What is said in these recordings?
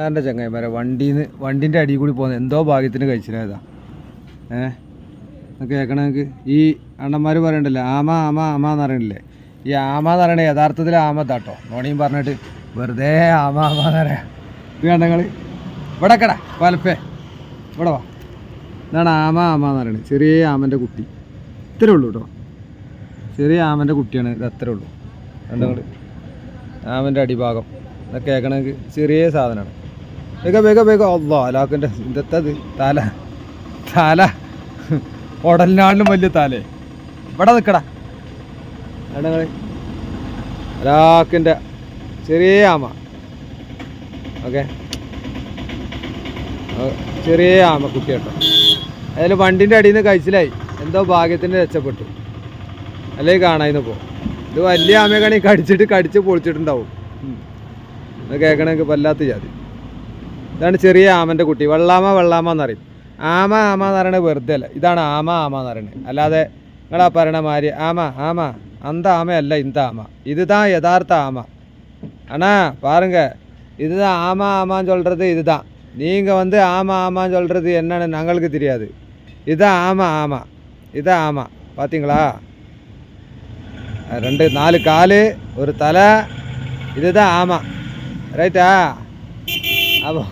എന്റെ ചങ്ങായിമാരെ വണ്ടിന്ന് വണ്ടിന്റെ അടിയിൽ കൂടി പോകുന്നത് എന്തോ ഭാഗ്യത്തിന് കഴിച്ചിരുന്നതാ ഏ? എന്നൊക്കെ കേൾക്കണമെങ്കിൽ ഈ അണ്ണന്മാർ പറയണ്ടല്ലോ ആമ ആമ ആമ എന്ന് പറയണില്ലേ? ഈ ആമ എന്ന് പറയണേ യഥാർത്ഥത്തിൽ ആമ താട്ടോ നോണിയും പറഞ്ഞിട്ട് വെറുതെ ആമ ആമ എന്ന് പറയാം. ഇത് കണ്ടങ്ങൾ ഇവിടെ കട വലപ്പേ ഇവിടെ വാ. ഇതാണ് ആമ ആമ എന്ന് പറയണത്. ചെറിയ ആമന്റെ കുട്ടി. ഇത്രേ ഉള്ളൂ കേട്ടോ ചെറിയ ആമന്റെ കുട്ടിയാണ് ഇത് അത്രേ ഉള്ളൂ. കണ്ടങ്ങൾ ആമന്റെ അടിഭാഗം. ഇതൊക്കെ കേൾക്കണമെങ്കിൽ ചെറിയ സാധനമാണ്. വേഗം വേഗം വേഗം. അല്ലോ അലാക്കിന്റെ ഇതെത്തത്? തല തല. ഉടലിനാളിലും വലിയ തലേ. ഇവിടെ നിൽക്കടാ കണ്ടങ്ങൾ അലാക്കിന്റെ ചെറിയ ആമ. ഓക്കെ. ചെറിയ ആമ കുട്ടി അതിൽ വണ്ടിന്റെ അടിയിൽ നിന്ന് കഴിച്ചിലായി. എന്തോ ഭാഗ്യത്തിന് രക്ഷപ്പെട്ടു. അല്ലെങ്കിൽ കാണാതിന്ന് പോ. ഇത് വലിയ ആമയൊക്കെ കടിച്ചിട്ട് കടിച്ച് പൊളിച്ചിട്ടുണ്ടാവും. കേൾക്കണമെങ്കിൽ വല്ലാത്ത ജാതി. ഇതാണ് ചെറിയ ആമൻ്റെ കുട്ടി വെള്ളാമ വെള്ളാമ എന്നറിയും ആമ ആമ എന്ന് പറയണത് വെറുതെ അല്ല ഇതാണ് ആമ ആമ എന്ന് പറയുന്നത് അല്ലാതെ നിങ്ങളാ പറയണ മാതിരി ആമ ആമ അന്ത ആമയല്ല ഇന്ത ആമ இதுதான் யதார்த்த ஆமா அண்ணா பாருங்க இதுதான் ஆமா ஆமான்னு சொல்கிறது இதுதான் நீங்கள் வந்து ஆமா ஆமான்னு சொல்கிறது என்னன்னு நாங்களுக்கு தெரியாது இதுதான் ஆமா ஆமா இதான் ஆமா பார்த்தீங்களா ரெண்டு நாலு காலு ஒரு தலை இதுதான் ஆமா ரைட்டா അപ്പോൾ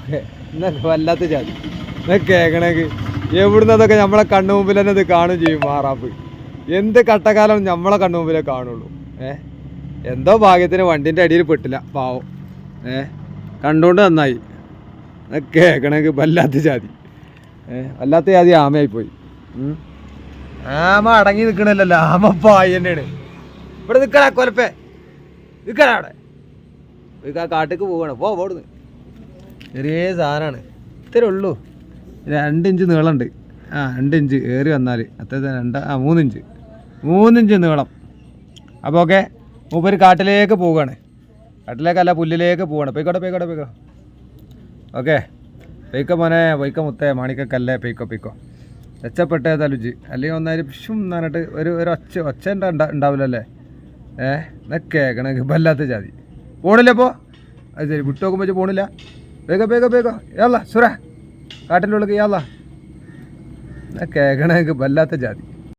വല്ലാത്ത ചാതി. ഇതൊക്കെ കേൾക്കണമെങ്കിൽ എവിടുന്ന് നമ്മളെ കണ്ണു മുമ്പിൽ തന്നെ ഇത് കാണും ചെയ്യും മാറാപ്പ്. എന്ത് കട്ടക്കാലം നമ്മളെ കണ്ണു മുമ്പിലേ കാണുള്ളൂ. ഏ? എന്തോ ഭാഗ്യത്തിന് വണ്ടിന്റെ അടിയിൽ പെട്ടില്ല പാവം. ഏ? കണ്ടുകൊണ്ട് നന്നായി. കേൾക്കണമെങ്കിൽ വല്ലാത്ത ജാതി ഏ? വല്ലാത്ത ജാതി ആമയായിപ്പോയി. പോയി ആമ അടങ്ങി നിൽക്കണല്ലോ ആമ പായി ഇവിടെ നിൽക്കടാ കൊലപ്പേ. നിൽക്കടാ അവിടെ. കാട്ടിക്ക് പോവാണ്. പോ പോടുന്ന് ചെറിയ സാധനമാണ് ഇത്രേ ഉള്ളൂ. രണ്ട് ഇഞ്ച് നീളമുണ്ട് ആ രണ്ട് ഇഞ്ച് ഏറി വന്നാൽ അത്ര രണ്ട് ആ മൂന്നിഞ്ച് മൂന്നിഞ്ച് നീളം. അപ്പോൾ ഓക്കെ മൂപ്പര് കാട്ടിലേക്ക് പോവുകയാണ്. കാട്ടിലേക്കല്ല പുല്ലിലേക്ക് പോവുകയാണ്. പോയിക്കോട്ടെ പോയിക്കോട്ടെ പോയിക്കോ. ഓക്കെ. പൊയ്ക്ക മോനെ പൊയ്ക്ക മുത്തേ മാണിക്കക്കല്ലേ പെയ്ക്കോ പെയ്ക്കോ. രക്ഷപ്പെട്ടേ തലുജ്. അല്ലെങ്കിൽ ഒന്നായി പിഷും എന്ന് ഒരു ഒരു ഒച്ച ഒച്ച ഉണ്ടാ ഉണ്ടാവില്ലല്ലേ ഏഹ് എന്നൊക്കെ കേൾക്കണമെങ്കിൽ വല്ലാത്ത ജാതി. പോണില്ല അപ്പോൾ അത് ശരി വിട്ടു നോക്കുമ്പോൾ പോണില്ല. വേഗം വേഗം വേഗം. യാല്ല സുര കാട്ടിന്റെ ഉള്ളിൽ യാല്ല കേൾക്കണമെങ്കിൽ വല്ലാത്ത ജാതി.